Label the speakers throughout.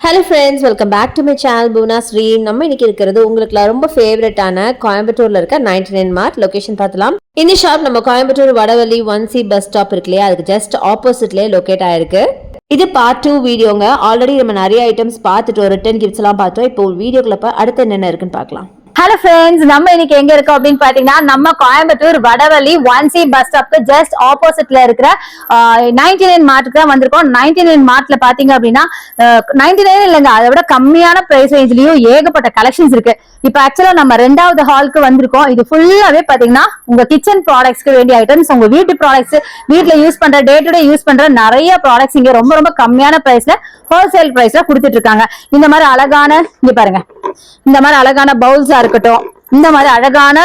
Speaker 1: Hello friends welcome back to my channel Poona Sri நம்ம இன்னைக்கு இருக்கிறது உங்களுக்கு ரொம்ப ஃபேவரட்டான கோயம்புத்தூர்ல இருக்க நைன்டி நைன் மார்ட் லொகேஷன் பார்த்தலாம் இந்த ஷாப் நம்ம Coimbatore Vadavalli one C bus stop இருக்கு இல்லையா? அதுக்கு ஜஸ்ட் ஆப்போசிட்லேயே லொக்கேட் ஆயிருக்கு. இது பார்ட் டூ வீடியோங்க. ஆல்ரெடி நம்ம நிறைய ஐட்டம்ஸ் பார்த்துட்டு ரிட்டன் கிஃப்ட்ஸ் எல்லாம் பார்த்தோம். இப்போ வீடியோக்குள்ள அடுத்து என்னென்ன இருக்குன்னு பார்க்கலாம்.
Speaker 2: ஹலோ ஃப்ரெண்ட்ஸ் நம்ம இன்னைக்கு எங்க இருக்கோம் அப்படின்னு பாத்தீங்கன்னா நம்ம Coimbatore Vadavalli one C bus ஸ்டாப்க்கு just ஆப்போசிட்ல இருக்கிற நைன்டி நைன் மார்ட்டுக்கு தான் வந்திருக்கோம். நைன்டி நைன் மார்ட்ல பாத்தீங்க அப்படின்னா நைன்டி நைன் இல்லைங்க. அதை விட கம்மியான பிரைஸ் ரேஞ்ச்லயும் ஏகப்பட்ட கலெக்ஷன்ஸ் இருக்கு. இப்போ ஆக்சுவலா நம்ம ரெண்டாவது ஹாலுக்கு வந்திருக்கோம். இது ஃபுல்லாவே பாத்தீங்கன்னா உங்க கிச்சன் ப்ராடக்ட்ஸ்க்கு வேண்டிய ஐட்டம்ஸ் உங்க வீட்டு ப்ராடக்ட்ஸ் வீட்ல யூஸ் பண்ற டே டு டே யூஸ் பண்ற நிறைய ப்ராடக்ட்ஸ் இங்க ரொம்ப ரொம்ப கம்மியான பிரைஸ்ல ஹோல்சேல் பிரைஸ்ல கொடுத்துட்டு இருக்காங்க. இந்த மாதிரி அழகான இங்க பாருங்க. இந்த மாதிரி அழகான பவுல்ஸ் இருக்கட்டும். இந்த மாதிரி அழகான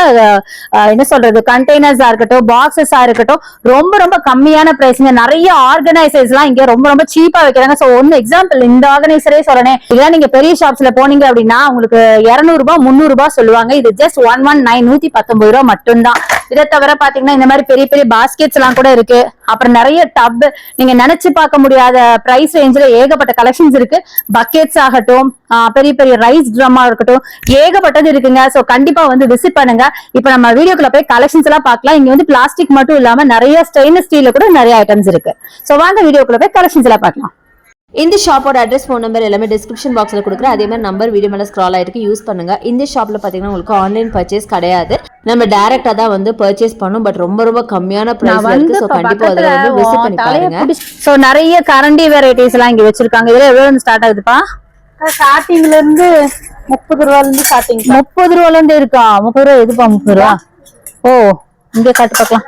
Speaker 2: என்ன சொல்றது கண்டெய்னர்ஸா இருக்கட்டும் பாக்ஸஸா இருக்கட்டும் ரொம்ப ரொம்ப கம்மியான பிரைஸ்ங்க நிறைய ஆர்கனைசர்ஸ் எல்லாம் இங்க ரொம்ப ரொம்ப சீப்பா வைக்கிறாங்க. சோ ஒன்னு எக்ஸாம்பிள் இந்த ஆர்கனைசரே சொல்றேன். இதெல்லாம் நீங்க பெரிய ஷாப்ஸ்ல போனீங்க அப்படின்னா உங்களுக்கு இருநூறு ரூபாய் முந்நூறு ரூபாய் சொல்லுவாங்க. இது ஜஸ்ட் ஒன் ஒன் நைன் நூத்தி பத்தொன்பது ரூபாய் மட்டும்தான். இதை தவிர பாத்தீங்கன்னா இந்த மாதிரி பெரிய பெரிய பாஸ்கெட்ஸ் எல்லாம் கூட இருக்கு. அப்புறம் நிறைய டப் நீங்க நினைச்சு பார்க்க முடியாத பிரைஸ் ரேஞ்சில் ஏகப்பட்ட கலெக்ஷன்ஸ் இருக்கு. பக்கெட்ஸ் ஆகட்டும் ஆஹ் பெரிய பெரிய ரைஸ் ட்ரம்மா இருக்கட்டும் ஏகப்பட்டது இருக்குங்க. சோ கண்டிப்பா வந்து விசிட் பண்ணுங்க. இப்போ நம்ம வீடியோக்குள்ள போய் கலெக்ஷன்ஸ் எல்லாம் பார்க்கலாம். இங்க வந்து பிளாஸ்டிக் மட்டும் இல்லாம நிறைய ஸ்டெயின்லெஸ் ஸ்டீல்ல கூட நிறைய ஐட்டம்ஸ் இருக்கு. சோ வாங்க வீடியோக்குள்ள போய் கலெக்ஷன்ஸ் எல்லாம் பார்க்கலாம்.
Speaker 1: இந்த ஷாப்போட அட்ரஸ் ஃபோன் நம்பர் எல்லாமே டிஸ்கிரிப்ஷன் பாக்ஸில் கொடுக்குறேன். அதே மாதிரி நம்பர் வீடியோ மேலே ஸ்க்ரால் ஆயிருக்கு. யூஸ் பண்ணுங்க. இந்த ஷாப்பில் பார்த்தீங்கன்னா உங்களுக்கு ஆன்லைன் பர்ச்சேஸ் கிடையாது. நம்ம டேரெக்டாக தான் வந்து பர்ச்சேஸ் பண்ணோம். பட் ரொம்ப ரொம்ப கம்மியான ப்ரைஸ் இருக்கு. ஸோ கண்டிப்பாக அதில் வந்து விசிட் பண்ணி பாருங்க.
Speaker 2: சோ நிறைய கரண்டி வெரைட்டிஸ் எல்லாம் இங்க வச்சிருக்காங்க. இதுல எவ்வளவு ஸ்டார்ட் ஆகுதுப்பா?
Speaker 3: ஸ்டார்டிங்ல இருந்து முப்பது ரூபால இருந்து ஸ்டார்டிங்
Speaker 2: முப்பது ரூபால இருந்து இருக்கா? முப்பது ரூபா எதுப்பா முப்பது ரூபா? ஓ இங்க காட்டு பார்க்கலாம்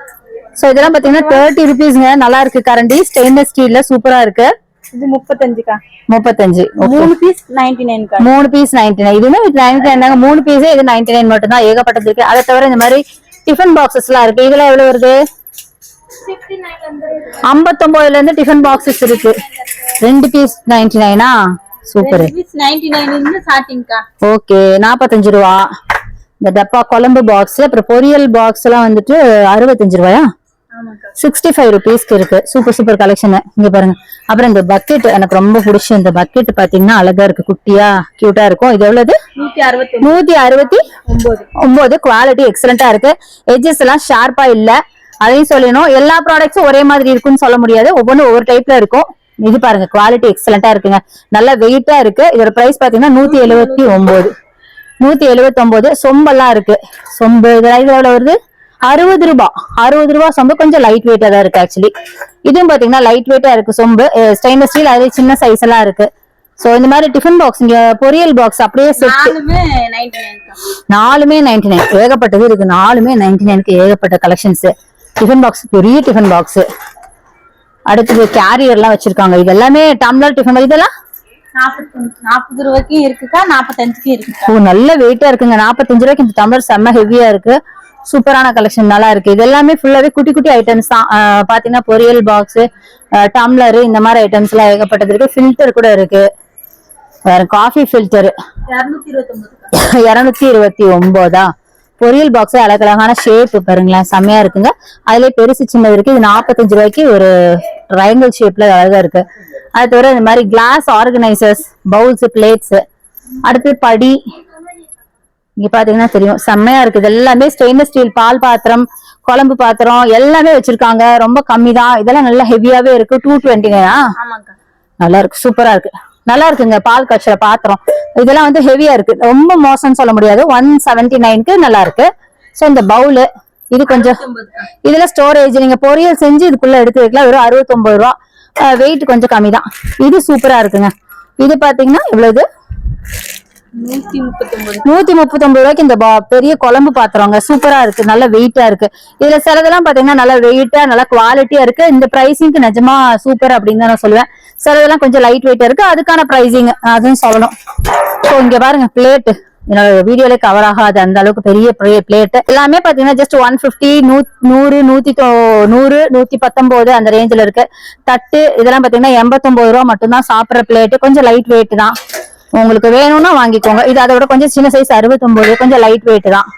Speaker 2: சோ இதெல்லாம் பாத்தீங்கன்னா தேர்ட்டி ருபீஸ்ங்க நல்லா இருக்கு கரண்டி ஸ்டெயின்லெஸ் ஸ்டீல்ல சூப்பரா இருக்கு.
Speaker 3: இது முப்பத்தஞ்சுக்கா.
Speaker 2: முப்பத்தஞ்சு.
Speaker 3: மூணு பீஸ் நைன்டி நைன்கா
Speaker 2: மூணு பீஸ் நைன்டி நைன் இதுவுமே நைன்டி நைன் தாங்க மூணு பீஸே இது நைன்டி நைன் மட்டும் தான் ஏகப்பட்டது இருக்கு. அதை தவிர இந்த மாதிரி டிஃபன் பாக்ஸஸ் எல்லாம் இருக்கு. இதெல்லாம் எவ்வளவு வருது? ஐம்பத்தொன்பதுல இருந்து டிஃபன் பாக்ஸஸ் இருக்கு. ரெண்டு பீஸ் நைன்டி நைனா சூப்பர்
Speaker 3: நைன்
Speaker 2: ஓகே நாற்பத்தஞ்சு ரூபா. இந்த டப்பா குழம்பு பாக்ஸ் அப்புறம் பொரியல் பாக்ஸ் எல்லாம் வந்துட்டு அறுபத்தஞ்சு ரூபாயா? சிக்ஸ்டி ஃபைவ் ருபீஸ்க்கு இருக்கு. சூப்பர் சூப்பர் கலெக்ஷன் இங்க பாருங்க. அப்புறம் இந்த பக்கெட் எனக்கு ரொம்ப பிடிச்ச இந்த பக்கெட் பாத்தீங்கன்னா அழகா இருக்கு. குட்டியா கியூட்டா இருக்கும். இது எவ்வளவு
Speaker 3: நூத்தி அறுபத்தி ஒன்பது.
Speaker 2: குவாலிட்டி எக்ஸலண்டா இருக்கு. எட்ஜஸ் எல்லாம் ஷார்ப்பா இல்ல. அதையும் சொல்லணும். எல்லா ப்ராடக்ட்ஸும் ஒரே மாதிரி இருக்கும்னு சொல்ல முடியாது. ஒவ்வொன்றும் ஒவ்வொரு டைப்ல இருக்கும். இது பாருங்க குவாலிட்டி எக்ஸலண்டா இருக்குங்க. நல்ல வெயிட்டா இருக்கு. இதோட பிரைஸ் பாத்தீங்கன்னா நூத்தி எழுபத்தி ஒன்பது. நூத்தி எழுபத்தி ஒன்பது. சொம்பெல்லாம் இருக்கு. சொம்பு இதெல்லாம் இது எவ்வளவு வருது? அறுபது ரூபாய் அறுபது ரூபாய் சொம்பு கொஞ்சம் லைட் வெயிட்டா தான் இருக்கு ஆக்சுவலி இதுவும் பாத்தீங்கன்னா லைட் வெயிட்டா இருக்கு சொம்பு. ஸ்டெயின்லெஸ் ஸ்டீல் அதே சின்ன சைஸ் எல்லாம் இருக்கு. சோ இந்த மாதிரி டிஃபன் பாக்ஸ் இங்க பொரியல் பாக்ஸ் அப்படியே செட்
Speaker 3: நாலுமே நைன்டி
Speaker 2: நைன் ஏகப்பட்டது இருக்கு. நாலுமே நைன்டி நைனுக்கு ஏகப்பட்ட கலெக்ஷன்ஸ் டிஃபன் பாக்ஸ் பெரிய டிஃபன் பாக்ஸ் அடுத்தது கேரியர் எல்லாம் வச்சிருக்காங்க. இது எல்லாமே டம்ளர் டிஃபன் இதெல்லாம்
Speaker 3: நாற்பது ரூபாய்க்கும் இருக்குக்கா நாற்பத்தஞ்சுக்கும் இருக்குக்கா.
Speaker 2: ஓ நல்ல வெயிட்டா இருக்குங்க. நாற்பத்தஞ்சு ரூபாய்க்கு இந்த டம்ளர் செம்ம ஹெவியா இருக்கு. சூப்பரான கலெக்ஷன் நல்லா இருக்கு. இது எல்லாமே ஃபுல்லாவே குட்டி குட்டி ஐட்டம்ஸ் தான். பாத்தீங்கன்னா பொரியல் பாக்ஸ் டம்ளர் இந்த மாதிரி ஐட்டம்ஸ் எல்லாம் ஏகப்பட்டது இருக்கு ஃபில்டர் கூட இருக்கு. வேற காஃபி ஃபில்டர்
Speaker 3: இருநூத்தி இருபத்தி
Speaker 2: இருநூத்தி இருபத்தி ஒன்பதா? பொரியல் பாக்ஸ் அழகழகான ஷேப் பாருங்களேன். செம்மையா இருக்குங்க. அதுலயே பெருசு சின்னது இருக்கு. இது நாற்பத்தஞ்சு ரூபாய்க்கு ஒரு ட்ரையாங்கிள் ஷேப்ல அழகா இருக்கு. அது தவிர இந்த மாதிரி கிளாஸ் ஆர்கனைசர்ஸ் பவுல்ஸ் பிளேட்ஸ் அடுத்து படி. இங்க பாத்தீங்கன்னா தெரியும். செம்மையா இருக்கு. இது எல்லாமே ஸ்டெயின்லெஸ் ஸ்டீல் பால் பாத்திரம் குழம்பு பாத்திரம் எல்லாமே வச்சிருக்காங்க. ரொம்ப கம்மி தான் இதெல்லாம் நல்லா ஹெவியாவே இருக்கு. டூ டுவெண்ட்டிங்கா
Speaker 3: ஆமாக்கா.
Speaker 2: நல்லா இருக்கு. சூப்பரா இருக்கு. நல்லா இருக்குங்க பால் காய்ச்சல பாத்திரம். இதெல்லாம் வந்து ஹெவியா இருக்கு. ரொம்ப மோசம்னு சொல்ல முடியாது. ஒன் செவன்டி நைனுக்கு நல்லா இருக்கு. சோ இந்த பவுலு இது கொஞ்சம் இதுல ஸ்டோரேஜ் நீங்க பொரியல் செஞ்சு இதுக்குள்ள எடுத்து வைக்கலாம். வெறும் அறுபத்தொன்பது ரூபா. வெயிட் கொஞ்சம் கம்மி தான் இது சூப்பரா இருக்குங்க. இது பாத்தீங்கன்னா இவ்வளவு
Speaker 3: நூத்தி முப்பத்தி ஒன்பது
Speaker 2: ரூபாய்க்கு இந்த பெரிய குழம்பு பாத்திரங்க. சூப்பரா இருக்கு. நல்ல வெயிட்டா இருக்கு. இதுல சிலதெல்லாம் பாத்தீங்கன்னா நல்ல வெயிட்டா நல்ல குவாலிட்டியா இருக்கு. இந்த பிரைசிங்க்கு நிஜமா சூப்பர் அப்படின்னு தான் நான் சொல்லுவேன். சிலதெல்லாம் கொஞ்சம் லைட் வெயிட்டா இருக்கு. அதுக்கான பிரைசிங் அதுவும் சொல்லணும். ஸோ இங்க பாருங்க பிளேட்டு என்னோட வீடியோல கவர் ஆகாது. அந்த அளவுக்கு பெரிய பிளேட் எல்லாமே பாத்தீங்கன்னா ஜஸ்ட் ஒன் பிப்டி நூறு நூத்தி நூறு நூத்தி பத்தொன்பது அந்த ரேஞ்சில் இருக்கு. தட்டு இதெல்லாம் பாத்தீங்கன்னா எண்பத்தொன்பது ரூபா மட்டும்தான் சாப்பிடுற பிளேட்டு கொஞ்சம் லைட் வெயிட் தான். உங்களுக்கு வேணும்னா வாங்கிக்கோங்க. இது அதை விட கொஞ்சம் சின்ன சைஸ் அறுபத்தொம்போது கொஞ்சம் லைட் வெயிட் தான்.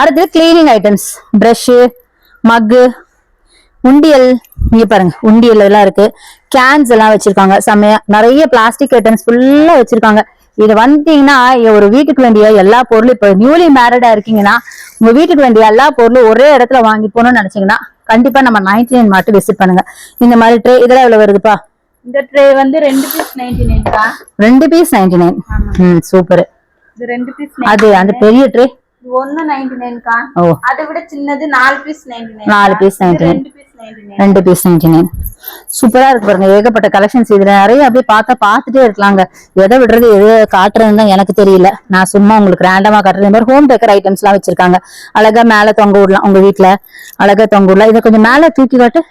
Speaker 2: அடுத்து கிளீனிங் ஐட்டம்ஸ் ப்ரஷ்ஷு மக்கு உண்டியல். இங்க பாருங்க உண்டியல் எல்லாம் இருக்கு. கேன்ஸ் எல்லாம் வச்சிருக்காங்க. செம்மையா. நிறைய பிளாஸ்டிக் ஐட்டம்ஸ் ஃபுல்லா வச்சிருக்காங்க. இது வந்தீங்கன்னா ஒரு வீட்டுக்கு வேண்டிய எல்லா பொருளும் இப்ப நியூலி மேரிடா இருக்கீங்கன்னா உங்க வீட்டுக்கு வேண்டிய எல்லா பொருளும் ஒரே இடத்துல வாங்கி போகணும்னு நினைச்சீங்கன்னா கண்டிப்பா நம்ம நைன்டி நைன் மாட்டு விசிட் பண்ணுங்க. இந்த மாதிரி ட்ரே இதெல்லாம் எவ்வளவு வருதுப்பா?
Speaker 3: இந்த ட்ரே வந்து ரெண்டு பீஸ் நைன்டி நைன்க்கா
Speaker 2: ரெண்டு பீஸ் நைன்டி நைன் ம் சூப்பர்
Speaker 3: இது ரெண்டு பீஸ்
Speaker 2: அது அந்த பெரிய ட்ரே
Speaker 3: நைன்டி நைன்க்கா
Speaker 2: ஓ.
Speaker 3: அதை விட சின்னது நாலு பீஸ் நைன்டி நைன்
Speaker 2: நாலு piece 99.
Speaker 3: ரெண்டு பீஸ் நைன்டி நைன்
Speaker 2: ரெண்டு பீஸ் நைன்டி நைன் சூப்பரா இருக்கு பாருங்க ஏகப்பட்ட கலெக்ஷன்ஸ் இதுல நிறைய அப்படியே பார்த்தா பார்த்துட்டே இருக்கலாங்க. எதை விடுறது எது காட்டுறதுன்னு தான் எனக்கு தெரியல. நான் சும்மா உங்களுக்கு ரேண்டமா காட்டுறது. இந்த மாதிரி ஹோம் டெக்கர் ஐட்டம்ஸ் எல்லாம் வச்சிருக்காங்க. அழகா மேல தொங்க விடலாம் உங்க வீட்ல. அழகா தொங்க விடலாம். இதை கொஞ்சம் மேல தூக்கி காட்டு.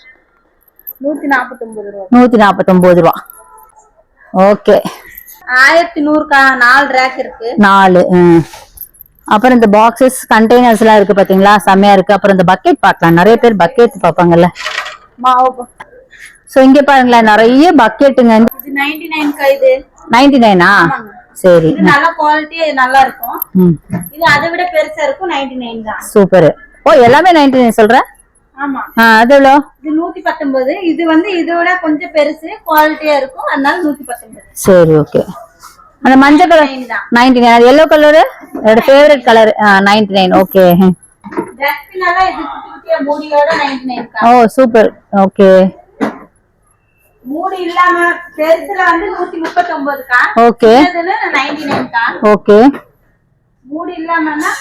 Speaker 3: நூத்தி நாற்பத்தி ஒன்பது ரூபா.
Speaker 2: நூத்தி நாற்பத்தொன்பது ரூபா. ஓகே.
Speaker 3: ஆயிரத்தி நூறுக்கா நாலு ரேக் இருக்கு.
Speaker 2: நாலு. அப்புறம் இந்த பாக்ஸஸ் கண்டெய்னர்ஸ் எல்லாம் இருக்கு பாத்தீங்களா? செம்மையா இருக்கு. அப்புறம் இந்த பக்கெட் பார்க்கலாம். நிறைய பேர் பக்கெட் பார்ப்பாங்கல்ல.
Speaker 3: மாவு
Speaker 2: சோ இங்க பாருங்களேன். நிறைய பக்கெட்டுங்க
Speaker 3: இது நைன்டி நைன்க்கா இது?
Speaker 2: நைன்டி நைனா சரி.
Speaker 3: நல்ல குவாலிட்டி நல்லா இருக்கும். இது அதை விட பெருசா இருக்கும். நைன்டி நைன் தான்.
Speaker 2: சூப்பர். ஓ எல்லாமே நைன்டி நைன் சொல்ற?
Speaker 3: ஆமா
Speaker 2: ஆ, அது எவ்வளோ
Speaker 3: இது நூத்தி பத்தொன்பது இது வந்து இதோட கொஞ்சம் பெருசு குவாலிட்டியா இருக்கும். அதனால நூத்தி பத்தொன்பது
Speaker 2: சரி ஓகே. அந்த மஞ்சள் கலர் நைன்டி நைன் அது எல்லோ கலரு என்னோட favourite colour ninety nine okay ஓ சூப்பர் ஓகே
Speaker 3: மூடி இல்லாம பெருசுல வந்து நூத்தி முப்பத்தி ஒன்பதுக்கா
Speaker 2: ஓகே ஓகே
Speaker 3: மூடி இல்லாமன்னா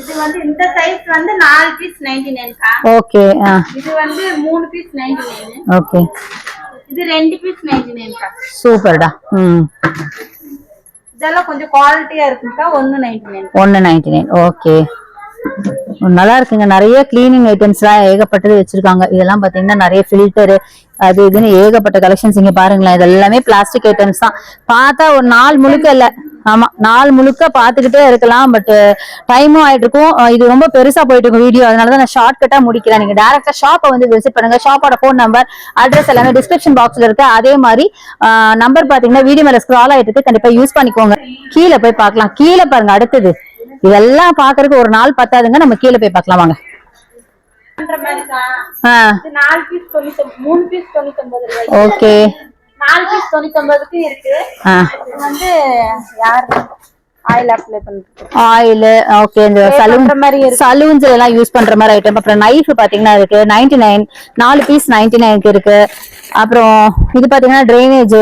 Speaker 3: இது வந்து இந்த சைஸ் வந்து நாலு பீஸ் நைன்டி நைன்க்கா
Speaker 2: ஓகே ஆ.
Speaker 3: இது வந்து மூணு பீஸ் நைன்டி நைன்
Speaker 2: ஓகே
Speaker 3: இது ரெண்டு பீஸ் நைன்டி நைன்க்கா
Speaker 2: சூப்பர்டா. ம்.
Speaker 3: இதெல்லாம் கொஞ்சம் குவாலிட்டியா இருக்குக்கா ஒன்னு நைன்டி நைன்
Speaker 2: ஒன்று நைன்டி நைன் ஓகே நல்லா இருக்குங்க. நிறைய கிளீனிங் ஐட்டம்ஸ்லாம் ஏகப்பட்டது வச்சிருக்காங்க. இதெல்லாம் பாத்தீங்கன்னா நிறைய ஃபில்டரு அது இதுன்னு ஏகப்பட்ட கலெக்ஷன்ஸ் இங்க பாருங்களேன். இது எல்லாமே பிளாஸ்டிக் ஐட்டம்ஸ் தான். பார்த்தா ஒரு நாள் முழுக்க இல்ல. ஆமா நாள் முழுக்க பாத்துக்கிட்டே இருக்கலாம் பட் டைமும் ஆயிட்டு இருக்கும் இது ரொம்ப பெருசா போயிட்டு இருக்கும் வீடியோ அதனாலதான் நான் ஷார்ட் கட்டா முடிக்கிறேன். நீங்க டேரக்டா ஷாப்பை வந்து விசிட் பண்ணுங்க. ஷாப்போட ஃபோன் நம்பர் அட்ரஸ் எல்லாமே டிஸ்கிரிப்ஷன் பாக்ஸ்ல இருக்கு. அதே மாதிரி நம்பர் பாத்தீங்கன்னா வீடியோ மேல ஸ்க்ரால் ஆயிட்டு இருக்கு கண்டிப்பா யூஸ் பண்ணிக்கோங்க. கீழே போய் பார்க்கலாம். கீழே பாருங்க அடுத்தது. இதெல்லாம் பாக்குறதுக்கு ஒரு நாள் பத்தாதுங்க. நம்ம கீழே போய் பார்க்கலாம் வாங்க. ஓகே
Speaker 3: நாலு பீஸ் தொண்ணூத்தி இருக்கு. வந்து யார்? ஆயில் அப்ளை பண்றது.
Speaker 2: ஆயில் ஓகே இந்த சலூன்
Speaker 3: மாதிரி.
Speaker 2: சலூன்ஸ் எல்லாம் யூஸ் பண்ற மாதிரி ஐட்டம் அப்புறம் நைஃப் பாத்தீங்கன்னா இருக்கு. நைன்டி நைன் நாலு பீஸ் நைன்டி நைனுக்கு இருக்கு. அப்புறம் இது பாத்தீங்கன்னா ட்ரைனேஜ்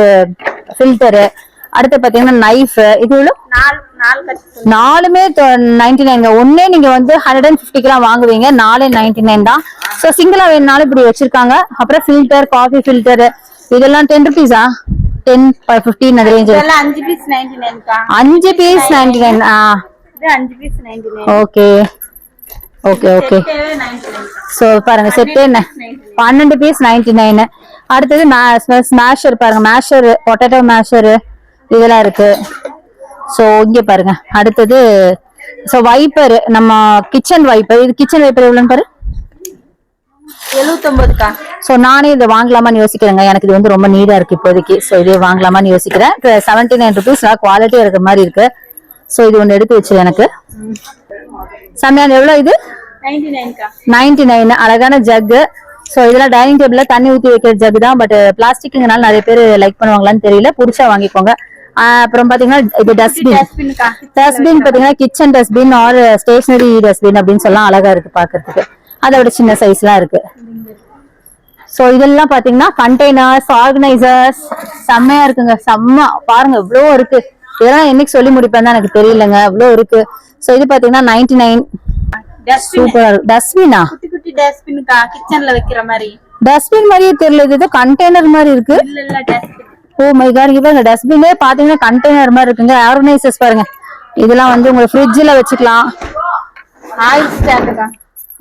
Speaker 2: ஃபில்டரு அடுத்து பாத்தீங்கன்னா நைஃப் இது
Speaker 3: கட்டு
Speaker 2: நாலுமே நைன்டி நைன் ஒன்னே நீங்க வந்து ஹண்ட்ரட் அண்ட் ஃபிஃப்டிக்கெல்லாம் வாங்குவீங்க. நாலே நைன்டி நைன் தான் ஸோ சிங்கிளா வேணுனாலும் இப்படி வச்சிருக்காங்க. அப்புறம் ஃபில்டர் காஃபி ஃபில்டர் இதெல்லாம் டென் ருபீஸா டென் ஃபிஃப்டீன் அந்த ரேஞ்ச்
Speaker 3: இதெல்லாம் அஞ்சு பீஸ் நைன்டி நைன்க்கா
Speaker 2: அஞ்சு பீஸ் நைன்டி நைன் ஆ
Speaker 3: அஞ்சு piece ninety nine
Speaker 2: okay okay. Okay so பாருங்க செட் என்ன பன்னெண்டு பீஸ் நைன்டி நைனு அடுத்தது ஸ்மாஷர் பாருங்க மேஷர் பொட்டேட்டோ மேஷர் இதெல்லாம் இருக்கு. ஸோ இங்க பாருங்க. அடுத்தது ஸோ வைப்பர் நம்ம கிச்சன் வைப்பர் இது கிச்சன் வைப்பர் எவ்வளோன்னு பாரு?
Speaker 3: எழுவத்தொன்பதுக்கா
Speaker 2: ஸோ நானே இதை வாங்கலாமான்னு யோசிக்கிறேங்க. எனக்கு இது வந்து ரொம்ப நீடா இருக்கு இப்போதைக்கு. ஸோ இதே வாங்கலாமான்னு யோசிக்கிறேன். செவன்டி நைன் ருபீஸ் நல்லா குவாலிட்டியா இருக்கிற மாதிரி இருக்கு. ஸோ இது ஒன்று எடுத்து வச்சிரு எனக்கு. சமையல் எவ்வளோ இது?
Speaker 3: நைன்டி
Speaker 2: நைன் அழகான ஜக்கு ஸோ இதெல்லாம் டைனிங் டேபிள்ல தண்ணி ஊற்றி வைக்கிற ஜக் தான். பட் பிளாஸ்டிக்னால நிறைய பேர் லைக் பண்ணுவாங்களான்னு தெரியல. பிடிச்சா வாங்கிக்கோங்க. அப்புறம் பாத்தீங்கன்னா இது டஸ்ட்பின் டஸ்ட்பின் பாத்தீங்கன்னா kitchen dustbin or stationery dustbin அப்படின்னு சொல்லலாம். அழகா இருக்கு பாக்குறதுக்கு. அதை விட சின்ன சைஸ்லாம் இருக்கு. சோ இதெல்லாம் பாத்தீங்கன்னா கண்டெய்னர்ஸ் ஆர்கனைசர்ஸ் செம்மையா இருக்குங்க. செம்ம பாருங்க இவ்வளோ இருக்கு. இதெல்லாம் என்னைக்கு சொல்லி முடிப்பேன்னு எனக்கு தெரியலங்க. இவ்வளோ இருக்கு. சோ இது பாத்தீங்கன்னா நைன்டி நைன் சூப்பரா இருக்கு. டஸ்ட்பினா
Speaker 3: குட்டி குட்டி டஸ்ட்பின்க்கா கிச்சன்ல வைக்கிற மாதிரி.
Speaker 2: டஸ்ட்பின் மாதிரியே தெரியல. இது கண்டெய்னர் மாதிரி இருக்கு. ஓ மை காட் பாருங்க டஸ்ட்பினே பாத்தீங்கன்னா கண்டெய்னர் மாதிரி இருக்குங்க. ஆர்கனைசர்ஸ் பாருங்க. இதெல்லாம் வந்து உங்க ஃப்ரிட்ஜ்ல வச்சுக்கலாம்.
Speaker 3: ஆயில் ஸ்டாண்டுக்கா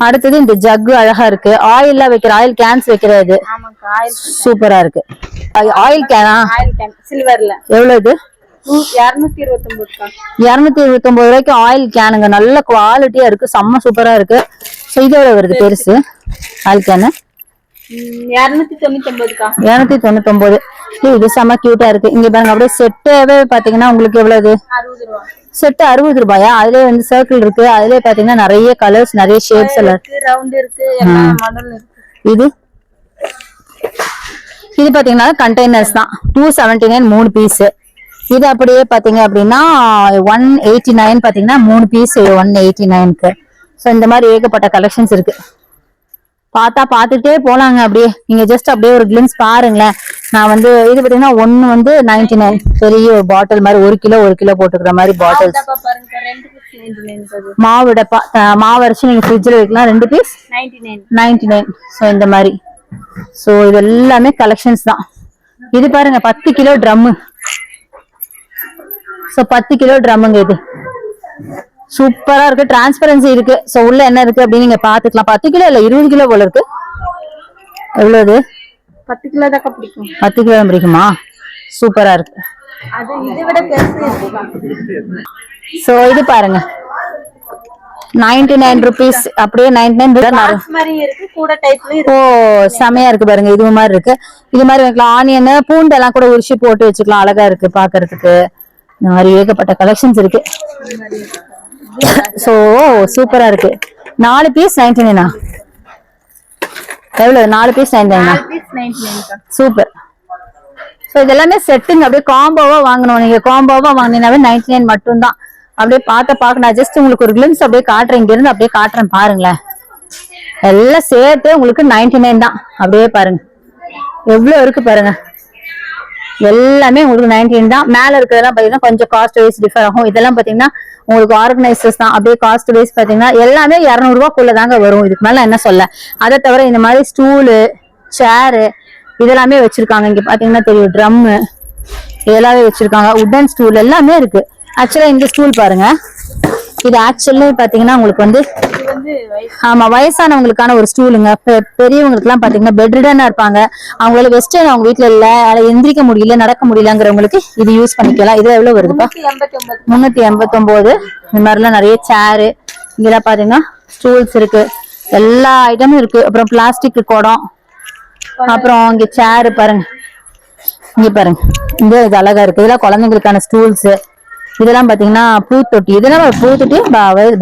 Speaker 2: அடுத்தது இந்த ஜக்கு அழகா இருக்கு. ஆயில்ல வைக்கிற ஆயில் கேன்ஸ் வைக்கிறது.
Speaker 3: ஆமாக்கா ஆயில்
Speaker 2: சூப்பரா இருக்கு. ஆயில் கேனா
Speaker 3: ஆயில் கேன் சில்வர்ல
Speaker 2: எவ்வளவு இது?
Speaker 3: இருநூத்தி
Speaker 2: இருபத்தி ஒன்பது ரூபாய்க்கு ஆயில் கேனுங்க நல்ல குவாலிட்டியா இருக்கு. செம்ம சூப்பரா இருக்கு. ஸோ இது எவ்வளவு வருது? பெருசு. ஆயில் கேனு
Speaker 3: இருநூத்தி
Speaker 2: இது செம்ம கியூட்டா இருக்கு. இங்க பாருங்க அப்படியே செட்டாவே பாத்தீங்கன்னா உங்களுக்கு எவ்வளவு? செட் அறுபது ரூபாயா? அதுலயே வந்து சர்க்கிள் இருக்கு. அதுலயே பாத்தீங்கன்னா நிறைய கலர்ஸ் நிறைய ஷேப்ஸ் எல்லாம் இருக்கு இது? இது பாத்தீங்கன்னா கண்டெய்னர்ஸ் தான். டூ செவன்டி நைன் மூணு பீஸ் இது அப்படியே பாத்தீங்க அப்படின்னா ஒன் எயிட்டி நைன் பாத்தீங்கன்னா மூணு பீஸ் ஒன் எயிட்டி நைனுக்கு ஸோ இந்த மாதிரி ஏகப்பட்ட கலெக்ஷன்ஸ் இருக்கு. பார்த்தா பார்த்துட்டே போலாங்க அப்படியே. நீங்க ஜஸ்ட் அப்படியே ஒரு கிளிம்ஸ் பாருங்களேன். நான் வந்து இது பாத்தீங்கன்னா ஒன்னு வந்து நைன்டி நைன் பெரிய ஒரு பாட்டில் மாதிரி ஒரு கிலோ ஒரு கிலோ போட்டுக்கிற மாதிரி பாட்டில்ஸ் மாவு டப்பா அஹ் மாவு அரைச்சு நீங்க ஃப்ரிட்ஜில் வைக்கலாம் ரெண்டு piece
Speaker 3: ninety nine
Speaker 2: ninety nine so இந்த மாதிரி. ஸோ இது எல்லாமே கலெக்ஷன்ஸ் தான். இது பாருங்க பத்து கிலோ ட்ரம்மு ஸோ பத்து கிலோ ட்ரம்முங்க இது. சூப்பரா இருக்கு. டிரான்ஸ்பரன்சி இருக்கு. ஸோ உள்ள என்ன இருக்கு அப்படின்னு நீங்க பாத்துக்கலாம். பத்து கிலோ இல்ல இருபது கிலோ போல இருக்கு. எவ்வளவு
Speaker 3: பத்து கிலோ தாக்கா பிடிக்கும்.
Speaker 2: பத்து கிலோ பிடிக்குமா? சூப்பரா இருக்கு. ஸோ இது பாருங்க. நைன்டி நைன் ருபீஸ் அப்படியே நைன்டி நைன் ஓ செமையா இருக்கு பாருங்க. இது மாதிரி இருக்கு. இது மாதிரி வைக்கலாம் ஆனியன் பூண்டு எல்லாம் கூட உரிச்சு போட்டு வச்சுக்கலாம். அழகா இருக்கு பாக்குறதுக்கு. இந்த மாதிரி ஏகப்பட்ட கலெக்ஷன்ஸ் இருக்கு. சோ சூப்பரா இருக்கு. நாலு பீஸ் நைன்டி நைனா எவ்வளவு? நாலு பீஸ் நைன்டி நைனா
Speaker 3: நைன்டி
Speaker 2: சூப்பர். ஸோ இதெல்லாமே செட்டுங்க அப்படியே காம்போவா வாங்கணும். நீங்க காம்போவா வாங்கினீங்கன்னாவே நைன்டி நைன் மட்டும்தான். அப்படியே பார்த்த பார்க்க நான் ஜஸ்ட் உங்களுக்கு ஒரு கிளிம்ஸ் அப்படியே காட்டுறேன். இங்க இருந்து அப்படியே காட்டுறேன். பாருங்களேன். எல்லாம் சேர்த்து உங்களுக்கு நைன்டி நைன் தான். அப்படியே பாருங்க. எவ்வளவு இருக்கு பாருங்க. எல்லாமே உங்களுக்கு நைன்டீன் தான். மேல இருக்கிறதெல்லாம் பாத்தீங்கன்னா கொஞ்சம் காஸ்ட் வைஸ் டிஃபர் ஆகும். இதெல்லாம் பாத்தீங்கன்னா உங்களுக்கு ஆர்கனைசர்ஸ் தான். அப்படியே காஸ்ட் வைஸ் பாத்தீங்கன்னா எல்லாமே இரநூறுவாக்குள்ள தாங்க வரும். இதுக்கு மேல என்ன சொல்ல? அதை தவிர இந்த மாதிரி ஸ்டூலு சேரு இதெல்லாமே வச்சிருக்காங்க. இங்க பாத்தீங்கன்னா தெரியும் ட்ரம்மு இதெல்லாமே வச்சிருக்காங்க. உட்டன் ஸ்டூல் எல்லாமே இருக்கு. ஆக்சுவலா இந்த ஸ்டூல் பாருங்க. இது ஆக்சுவலி பாத்தீங்கன்னா உங்களுக்கு வந்து ஆமா வயசானவங்களுக்கான ஒரு ஸ்டூலுங்க பெரியவங்களுக்கு எல்லாம் பாத்தீங்கன்னா பெட்ரிடனா இருப்பாங்க. அவங்களால வெஸ்டர்ன் அவங்க வீட்டுல இல்ல அதை எந்திரிக்க முடியல நடக்க முடியலங்கிறவங்களுக்கு இது யூஸ் பண்ணிக்கலாம். இது எவ்வளவு வருதுப்பா? முன்னூத்தி எண்பத்தி ஒன்பது இந்த மாதிரிலாம் நிறைய சேரு இங்கெல்லாம் பாத்தீங்கன்னா ஸ்டூல்ஸ் இருக்கு. எல்லா ஐட்டமும் இருக்கு. அப்புறம் பிளாஸ்டிக் குடம். அப்புறம் இங்க சேரு பாருங்க. இங்க பாருங்க. இங்க இது அழகா இருக்கு. இதெல்லாம் குழந்தைங்களுக்கான ஸ்டூல்ஸ் இதெல்லாம் பாத்தீங்கன்னா பூத்தொட்டி. இதெல்லாம் பூத்தொட்டி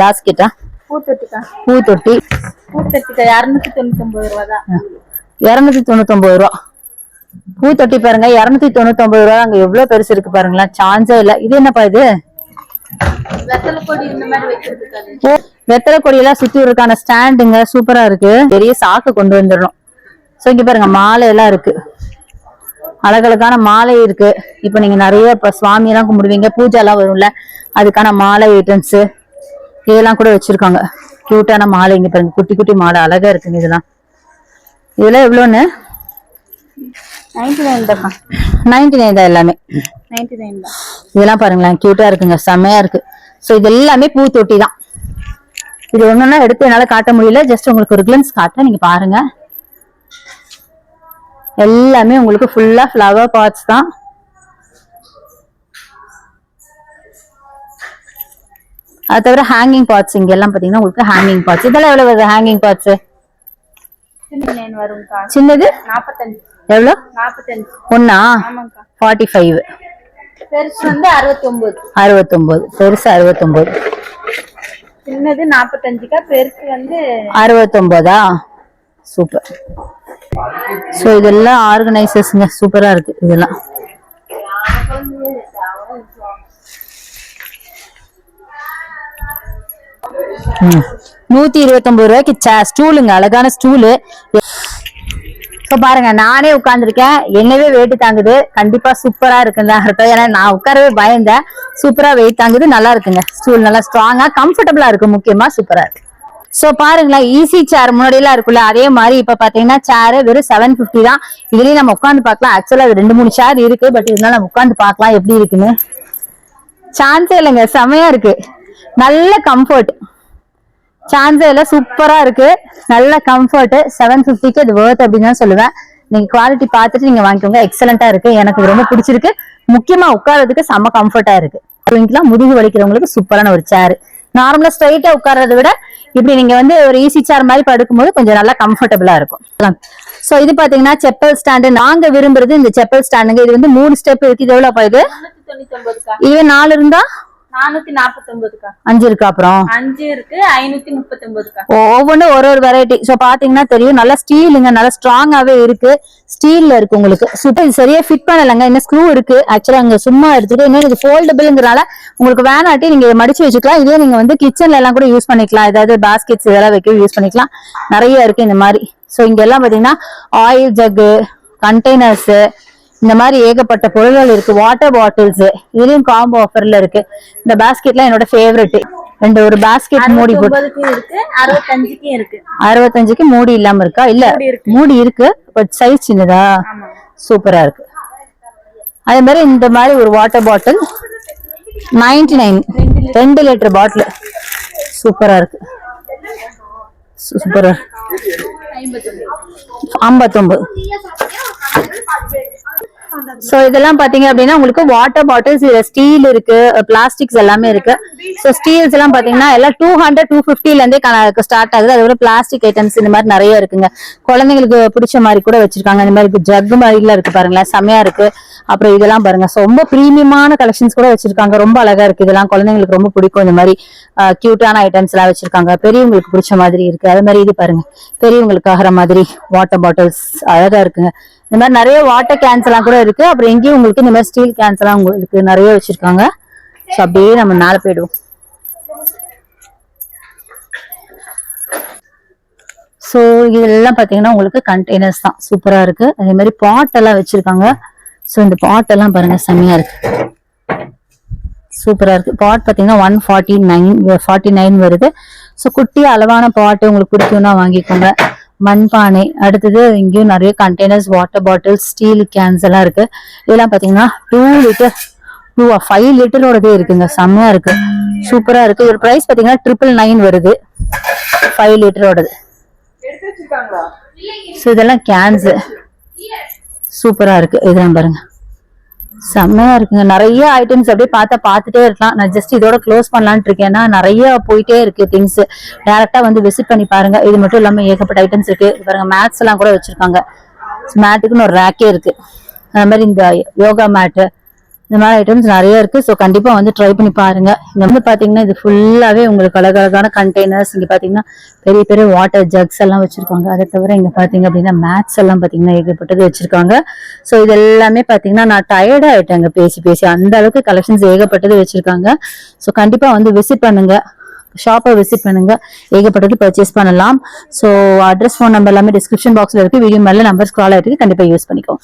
Speaker 2: பாஸ்கெட்டா?
Speaker 3: பூத்தொட்டிக்கா?
Speaker 2: பூத்தொட்டி.
Speaker 3: பூத்தொட்டிக்கா? இரநூத்தி தொண்ணூத்தி ரூபா தான்
Speaker 2: இருநூத்தி தொண்ணூத்தி ரூபா. பூ தொட்டி பாருங்க இருநூத்தி தொண்ணூத்தி ஒன்பது ரூபா. அங்க எவ்வளவு பெருசு இருக்கு பாருங்களேன். சான்ஸே இல்ல. இது என்னப்பா இது?
Speaker 3: வெத்தலை கொடி
Speaker 2: கொடியெல்லாம் சுத்தி இருக்கான ஸ்டாண்டுங்க. சூப்பரா இருக்கு. பெரிய சாக்கு கொண்டு வந்துடணும். சோ இங்க பாருங்க மாலை எல்லாம் இருக்கு. அழகழகான மாலை இருக்கு. இப்ப நீங்க நிறைய இப்ப சுவாமி எல்லாம் கும்பிடுவீங்க. பூஜை எல்லாம் வரும்ல. அதுக்கான மாலை ஐட்டம்ஸ் இதெல்லாம் கூட வச்சிருக்காங்க. கியூட்டான மாலை இங்க பாருங்க. குட்டி குட்டி மாலை அழகா இருக்குங்க இதெல்லாம். இதெல்லாம் எவ்வளோன்னு?
Speaker 3: நைன்டி நைன் தான்க்கா
Speaker 2: நைன்டி நைன் தான் எல்லாமே.
Speaker 3: நைன்டி நைன் தான்.
Speaker 2: இதெல்லாம் பாருங்களேன். கியூட்டா இருக்குங்க. செம்மையா இருக்கு. ஸோ இது எல்லாமே பூத்தொட்டி தான். இது ஒண்ணுன்னா எடுத்து என்னால காட்ட முடியல. ஜஸ்ட் உங்களுக்கு ஒரு கிளன்ஸ் காட்டுறேன். நீங்க பாருங்க. எல்லாமே உங்களுக்கு ஃபுல்லா ஃப்ளவர் பாட்ஸ் தான். அது தவிர ஹேங்கிங் பாட்ஸ் இங்க எல்லாம் பாத்தீங்கன்னா உங்களுக்கு ஹேங்கிங் பாட்ஸ் இதெல்லாம் எவ்வளவு வருது ஹேங்கிங் பாட்ஸ் சின்னது? எவ்வளோ? ஒன்னா? ஃபார்ட்டி ஃபைவ்
Speaker 3: பெருசு வந்து அறுபத்தி ஒன்பது
Speaker 2: அறுபத்தொம்போது. பெருசு அறுபத்தொம்போது.
Speaker 3: சின்னது நாற்பத்தஞ்சுக்கா பெருசு வந்து
Speaker 2: அறுபத்தொம்போதா? சூப்பர். ஸோ இதெல்லாம் ஆர்கனைசர்ஸ்ங்க சூப்பரா இருக்கு இதெல்லாம். நூத்தி இருபத்தி ஒன்பது ரூபாய்க்கு சே- ஸ்டூலுங்க அழகான ஸ்டூலு ஸோ பாருங்க நானே உட்காந்துருக்கேன் என்னவே வெயிட் தாங்குது. கண்டிப்பா சூப்பரா இருக்குன்னு அர்த்தம். ஏன்னா நான் உட்காரவே பயந்தேன். சூப்பரா வெயிட் தாங்குது நல்லா இருக்குங்க. ஸ்டூல் நல்லா ஸ்ட்ராங்கா கம்ஃபர்டபுளா இருக்கு. முக்கியமா சூப்பரா இருக்கு. சோ பாருங்களேன் ஈஸி சேர் முன்னாடி எல்லாம் இருக்குல்ல அதே மாதிரி இப்ப பாத்தீங்கன்னா சேரு வெறும் செவன் பிப்டி தான். இதுலயும் நம்ம உட்காந்து பார்க்கலாம். ஆக்சுவலா அது ரெண்டு மூணு சேர் இருக்கு பட் இருந்தாலும் நம்ம உட்காந்து பார்க்கலாம் எப்படி இருக்குன்னு. சான்ஸே இல்லைங்க செமையா இருக்கு. நல்ல கம்ஃபர்ட் சான்ஸே இல்லை சூப்பரா இருக்கு. நல்ல கம்ஃபர்ட் செவன் ஃபிஃப்டிக்கு அது வேர்த் அப்படின்னு தான் சொல்லுவேன். நீங்க குவாலிட்டி பார்த்துட்டு நீங்க வாங்கிக்கோங்க. எக்ஸலண்டா இருக்கு. எனக்கு ரொம்ப பிடிச்சிருக்கு. முக்கியமா உட்கார்றதுக்கு செம்ம கம்ஃபர்ட்டா இருக்கு. முதுகு வலிக்கிறவங்களுக்கு சூப்பரான ஒரு சேரு நார்மலா ஸ்ட்ரைட்டா உட்கார்றதை விட இப்படி நீங்க வந்து ஒரு ஈஸி சேர் மாதிரி படுக்கும்போது கொஞ்சம் நல்லா கம்ஃபர்டபுளா இருக்கும். சோ இது பாத்தீங்கன்னா செப்பல் ஸ்டாண்டு. நாங்க விரும்புறது இந்த செப்பல் ஸ்டாண்டுங்க. இது வந்து மூணு ஸ்டெப் இருக்கு. இது எவ்வளவு இது?
Speaker 3: ஒன்பதுக்கா
Speaker 2: இதுவே நாலு இருந்தா?
Speaker 3: நானூத்தி நாற்பத்தி ஒன்பதுக்கா
Speaker 2: அஞ்சு இருக்கா அப்புறம்?
Speaker 3: அஞ்சு இருக்கு ஐநூத்தி முப்பத்தி ஒன்பதுக்கா
Speaker 2: ஒவ்வொன்றும் ஒரு ஒரு வெரைட்டி ஸோ பாத்தீங்கன்னா தெரியும் நல்லா ஸ்டீலுங்க நல்லா ஸ்ட்ராங்காவே இருக்கு. ஸ்டீல்ல இருக்கு உங்களுக்கு. சூப்பர் இது சரியா ஃபிட் பண்ணலங்க. இன்னும் ஸ்க்ரூ இருக்கு. ஆக்சுவலா அங்க சும்மா எடுத்துட்டு இன்னும் இது ஃபோல்டபிள்ங்கிறனால உங்களுக்கு வேணாட்டி நீங்க இதை மடிச்சு வச்சுக்கலாம். இதே நீங்க வந்து கிச்சன்ல எல்லாம் கூட யூஸ் பண்ணிக்கலாம். ஏதாவது பாஸ்கெட்ஸ் இதெல்லாம் வைக்க யூஸ் பண்ணிக்கலாம். நிறைய இருக்கு இந்த மாதிரி. ஸோ இங்க எல்லாம் பாத்தீங்கன்னா ஆயில் ஜக்கு கண்டெய்னர்ஸ் இந்த மாதிரி ஏகப்பட்ட பொருள்கள் இருக்கு. வாட்டர் பாட்டில்ஸ் இதுலயும் காம்போ ஆஃபர்ல இருக்கு. இந்த பாஸ்கெட்லாம் என்னோட ஃபேவரட் ரெண்டு ஒரு பாஸ்கெட் மூடி போட்டு. அறுபத்தஞ்சுக்கு மூடி இல்லாம இருக்கா? இல்ல.
Speaker 3: மூடி இருக்கு.
Speaker 2: பட் சைஸ் சின்னதா? சூப்பரா இருக்கு. அதே மாதிரி இந்த மாதிரி ஒரு வாட்டர் பாட்டில் நைன்டி நைன் ரெண்டு லிட்டர் பாட்டில் சூப்பரா இருக்கு. சூப்பரா ஐம்பத்தொன்பது சோ இதெல்லாம் பாத்தீங்க அப்படின்னா உங்களுக்கு வாட்டர் பாட்டில்ஸ் இதுல ஸ்டீல் இருக்கு பிளாஸ்டிக்ஸ் எல்லாமே இருக்கு. சோ ஸ்டீல்ஸ் எல்லாம் பாத்தீங்கன்னா எல்லாம் டூ ஹண்ட்ரட் டூ ஃபிஃப்டில இருந்தே ஸ்டார்ட் ஆகுது. அதோட பிளாஸ்டிக் ஐட்டம்ஸ் இந்த மாதிரி நிறைய இருக்குங்க. குழந்தைங்களுக்கு பிடிச்ச மாதிரி கூட வச்சிருக்காங்க. இந்த மாதிரி ஜக் மாதிரிலாம் இருக்கு பாருங்களேன். செமையா இருக்கு. அப்புறம் இதெல்லாம் பாருங்க. ரொம்ப ப்ரீமியமான கலெக்ஷன்ஸ் கூட வச்சிருக்காங்க. ரொம்ப அழகா இருக்கு. இதெல்லாம் குழந்தைங்களுக்கு ரொம்ப பிடிக்கும். இந்த மாதிரி கியூட்டான ஐட்டம்ஸ் எல்லாம் வச்சிருக்காங்க. பெரியவங்களுக்கு பிடிச்ச மாதிரி இருக்கு. அது மாதிரி இது பாருங்க. பெரியவங்களுக்கு ஆகிற மாதிரி வாட்டர் பாட்டில்ஸ் அழகா இருக்குங்க. இந்த மாதிரி நிறைய வாட்டர் கேன்ஸ் எல்லாம் கூட இருக்கு. அப்புறம் எங்கேயும் உங்களுக்கு இந்த மாதிரி ஸ்டீல் கேன்ஸ் எல்லாம் உங்களுக்கு நிறைய வச்சிருக்காங்க. ஸோ அப்படியே நம்ம மேலே போயிடுவோம். ஸோ இதெல்லாம் பார்த்தீங்கன்னா உங்களுக்கு கண்டெய்னர்ஸ் தான். சூப்பராக இருக்குது அதே மாதிரி பாட் எல்லாம் வச்சிருக்காங்க. ஸோ இந்த பாட் எல்லாம் பாருங்க செம்மையா இருக்கு. சூப்பரா இருக்கு. பாட் பார்த்தீங்கன்னா one forty nine forty nine வருது. ஸோ குட்டி அளவான பாட்டு உங்களுக்கு பிடிக்கும்னா வாங்கிக்கோங்க. மண்பானை அடுத்தது இங்கேயும் நிறைய containers water bottles steel cans எல்லாம் இருக்கு. இதெல்லாம் பார்த்தீங்கன்னா டூ லிட்டர் டூ ஃபைவ் லிட்டரோடதே இருக்குங்க. செம்மையா இருக்கு. சூப்பரா இருக்கு. ஒரு ப்ரைஸ் பார்த்தீங்கன்னா ட்ரிபிள் நைன் வருது. ஃபைவ் லிட்டரோடது ஸோ இதெல்லாம் கேன்ஸ் சூப்பரா இருக்கு. இதெல்லாம் பாருங்க. செம்மையா இருக்குங்க. நிறைய ஐட்டம்ஸ் அப்படியே பார்த்தா பார்த்துட்டே இருக்கலாம். நான் ஜஸ்ட் இதோட க்ளோஸ் பண்ணலாம்னு இருக்கேன். நிறைய போயிட்டே இருக்கு திங்ஸ் டேரக்டா வந்து விசிட் பண்ணி பாருங்க. இது மட்டும் இல்லாம ஏகப்பட்ட ஐட்டம்ஸ் இருக்கு. பாருங்க மேட்ஸ் எல்லாம் கூட வச்சிருக்காங்க. மேட்டுக்குன்னு ஒரு ரேக்கே இருக்கு. அது மாதிரி இந்த யோகா மேட்டு இந்த மாதிரி ஐட்டம்ஸ் நிறைய இருக்கு. ஸோ கண்டிப்பா வந்து ட்ரை பண்ணி பாருங்க. இங்க வந்து பாத்தீங்கன்னா இது ஃபுல்லாவே உங்களுக்கு அழகழகான கண்டெய்னர்ஸ் இங்க பாத்தீங்கன்னா பெரிய பெரிய வாட்டர் ஜக்ஸ் எல்லாம் வச்சிருக்காங்க. அதை தவிர இங்க பாத்தீங்க அப்படின்னா மேட்ஸ் எல்லாம் பாத்தீங்கன்னா ஏகப்பட்டது வச்சிருக்காங்க. ஸோ இது எல்லாமே பாத்தீங்கன்னா நான் டயர்ட் ஆயிட்டேங்க. பேசி பேசி அந்த அளவுக்கு கலெக்ஷன்ஸ் ஏகப்பட்டது வச்சிருக்காங்க. ஸோ கண்டிப்பா வந்து விசிட் பண்ணுங்க. ஷாப்பை விசிட் பண்ணுங்க. ஏகப்பட்டது பர்ச்சேஸ் பண்ணலாம். ஸோ அட்ரஸ் ஃபோன் நம்பர் எல்லாமே டிஸ்கிரிப்ஷன் பாக்ஸ்ல இருக்கு. வீடியோ மேலே நம்பர் ஸ்க்ரால் ஆயிருக்கு. கண்டிப்பா யூஸ் பண்ணிக்கோங்க.